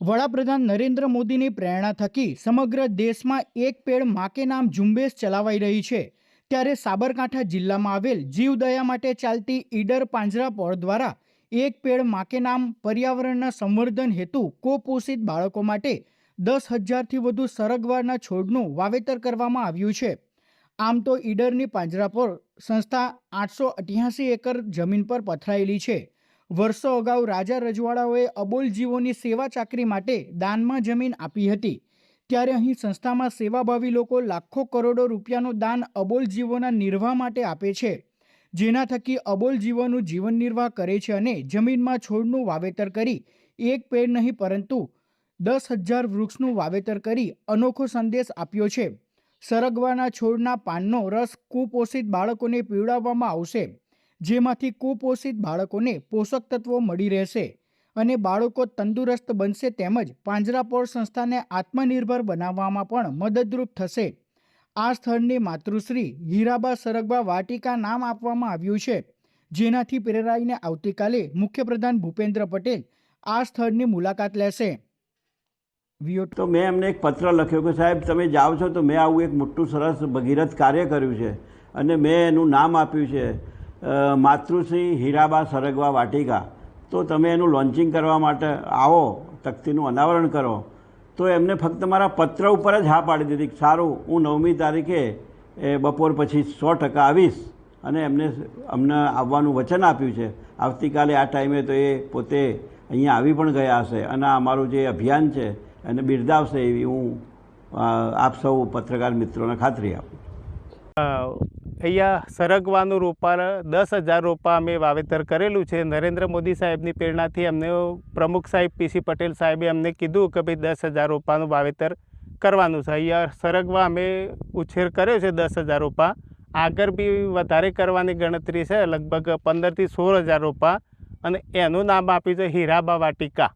વડાપ્રધાન નરેન્દ્ર મોદીની પ્રેરણા થકી સમગ્ર દેશમાં એક પેડ માકે નામ ઝુંબેશ ચલાવાઈ રહી છે. ત્યારે સાબરકાંઠા જિલ્લામાં આવેલ જીવદયા માટે ચાલતી ઈડર પાંજરાપોળ દ્વારા એક પેડ માકે નામ પર્યાવરણના સંવર્ધન હેતુ કોપોષિત બાળકો માટે દસ હજારથી વધુ સરગવાના છોડનું વાવેતર કરવામાં આવ્યું છે. આમ તો ઈડરની પાંજરાપોળ સંસ્થા આઠસો અઠ્યાસી એકર જમીન પર પથરાયેલી છે. વર્ષો અગાઉ રાજા રજવાડાઓએ અબોલ જીવોની સેવા ચાકરી માટે દાનમાં જમીન આપી હતી. ત્યારે અહીં સંસ્થામાં સેવાભાવી લોકો લાખો કરોડો રૂપિયાનું દાન અબોલ જીવોના નિર્વાહ માટે આપે છે. જેના થકી અબોલ જીવોનું જીવન નિર્વાહ કરે છે અને જમીનમાં છોડનું વાવેતર કરી એક પેડ નહીં પરંતુ દસ હજાર વૃક્ષનું વાવેતર કરી અનોખો સંદેશ આપ્યો છે. સરગવાના છોડના પાનનો રસ કુપોષિત બાળકોને પીવડાવવામાં આવશે. જેમાંથી કુપોષિત બાળકોને પોષક તત્વો મળી રહેશે અને બાળકો તંદુરસ્ત બનશે તેમજ પાંજરાપોળ સંસ્થાને આત્મનિર્ભર બનાવવામાં પણ મદદરૂપ થશે. આ સ્થળને માતૃશ્રી હીરાબા સરગબા વાટિકા નામ આપવામાં આવ્યું છે. જેનાથી પ્રેરાઈને આવતીકાલે મુખ્યપ્રધાન ભૂપેન્દ્ર પટેલ આ સ્થળની મુલાકાત લેશે. તો મેં એમને એક પત્ર લખ્યો કે સાહેબ તમે જાઓ છો તો મેં આવું એક મોટું સરસ ભગીરથ કાર્ય કર્યું છે અને મેં એનું નામ આપ્યું છે. માતૃશ્રી હીરાબા સરગવા વાટિકા, તો તમે એનું લોન્ચિંગ કરવા માટે આવો, તકતીનું અનાવરણ કરો. તો એમને ફક્ત મારા પત્ર ઉપર જ હા પાડી દીધી સારું, હું નવમી તારીખે એ બપોર પછી સો ટકા આવીશ અને એમને અમને આવવાનું વચન આપ્યું છે. આવતીકાલે આ ટાઈમે તો એ પોતે અહીંયા આવી પણ ગયા હશે અને અમારું જે અભિયાન છે એને બિરદાવશે એવી હું આપ સૌ પત્રકાર મિત્રોને ખાતરી આપું અહીંયા સરગવાનું રોપા દસ હજાર રોપા અમે વાવેતર કરેલું છે. નરેન્દ્ર મોદી સાહેબની પ્રેરણાથી અમને પ્રમુખ સાહેબ પીસી પટેલ સાહેબે અમને કીધું કે ભાઈ દસ હજાર રોપાનું વાવેતર કરવાનું છે. અહીંયા સરગવા અમે ઉછેર કર્યો છે દસ હજાર રોપા. આગળ બી વધારે કરવાની ગણતરી છે, લગભગ પંદરથી સોળ હજાર રોપા. અને એનું નામ આપ્યું છે હીરાબા વાટિકા